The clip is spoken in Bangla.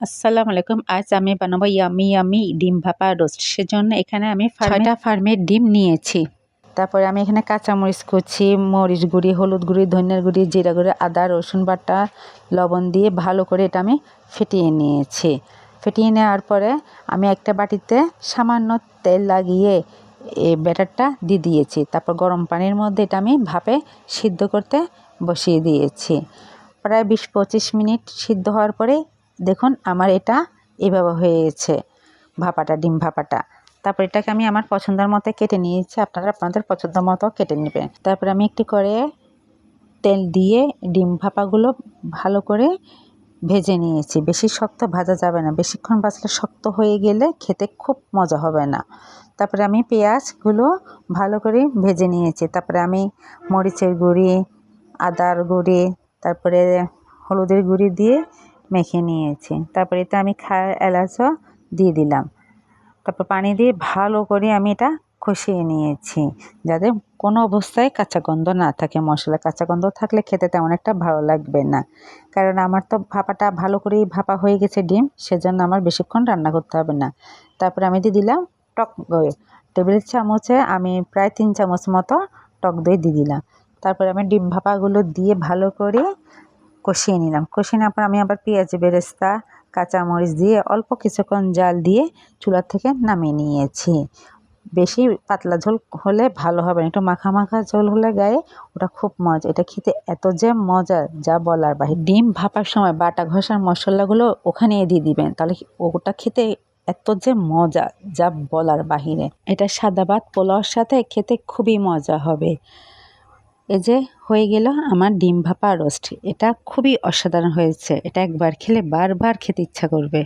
আসসালামু আলাইকুম। আজ আমি বানাবো ইয়ামি ইয়ামি ডিম ভাপা রোস্ট সেজন্য এখানে আমি ছয়টা ফার্মের ডিম নিয়েছি। তারপরে আমি এখানে কাঁচামরিচ কুচি মরিচ গুঁড়ি হলুদ গুঁড়ি ধনিয়ার গুঁড়ি জিরা গুঁড়ি আদা রসুন বাটা লবণ দিয়ে ভালো করে এটা আমি ফেটিয়ে নিয়েছি। ফেটিয়ে নেওয়ার পরে আমি একটা বাটিতে সামান্য তেল লাগিয়ে এই ব্যাটারটা দিয়ে দিয়েছি। তারপর গরম পানির মধ্যে এটা আমি ভাপে সিদ্ধ করতে বসিয়ে দিয়েছি। প্রায় বিশ পঁচিশ মিনিট সিদ্ধ হওয়ার পরে দেখুন, আমার এটা এভাবে হয়েছে ভাপাটা, ডিম ভাপাটা। তারপর এটাকে আমি আমার পছন্দের মতো কেটে নিয়েছি, আপনারা আপনাদের পছন্দ মতো কেটে নেবেন। তারপর আমি একটি করে তেল দিয়ে ডিম ভাপাগুলো ভালো করে ভেজে নিয়েছি। বেশি শক্ত ভাজা যাবে না, বেশিক্ষণ ভাজলে শক্ত হয়ে গেলে খেতে খুব মজা হবে না। তারপরে আমি পেঁয়াজগুলো ভালো করে ভেজে নিয়েছি। তারপরে আমি মরিচের গুঁড়ি, আদার গুঁড়ি, তারপরে হলুদের গুঁড়ি দিয়ে মেখে নিয়েছি। তারপরে এতে আমি খা এলাচও দিয়ে দিলাম। তারপর পানি দিয়ে ভালো করে আমি এটা কষিয়ে নিয়েছি। যাতে কোনো অবস্থায় কাঁচা গন্ধ না থাকে। মশলা কাঁচা গন্ধ থাকলে খেতে তেমন একটা ভালো লাগবে না। কারণ আমার তো ভাপাটা ভালো করেই ভাপা হয়ে গেছে ডিম, সেজন্য আমার বেশিক্ষণ রান্না করতে হবে না। তারপরে আমি দিয়ে দিলাম টক দই। টেবিল চামচে আমি প্রায় তিন চামচ মতো টক দই দিয়ে দিলাম। তারপরে আমি ডিম ভাপাগুলো দিয়ে ভালো করে কষিয়ে নিলাম। কষিয়ে নেওয়ার পর আমি আবার পেঁয়াজ, বেরেস্তা, কাঁচামরিচ দিয়ে অল্প কিছুক্ষণ জাল দিয়ে চুলার থেকে নামিয়ে নিয়েছি। বেশি পাতলা ঝোল হলে ভালো হবে না। একটু মাখা মাখা ঝোল হলে গায়ে ওটা খুব মজা। এটা খেতে এত যে মজা, যা বলার বাহির। ডিম ভাপার সময় বাটা ঘষার মশলাগুলো ওখানে দিয়ে দিবেন। তাহলে ওটা খেতে এত যে মজা, যা বলার বাহিরে। এটা সাদা ভাত পোলাওর সাথে খেতে খুবই মজা হবে। এই যে হয়ে গেল আমার ডিম ভাপা রোস্ট এটা খুবই অসাধারণ হয়েছে। এটা একবার খেলে বারবার খেতে ইচ্ছা করবে।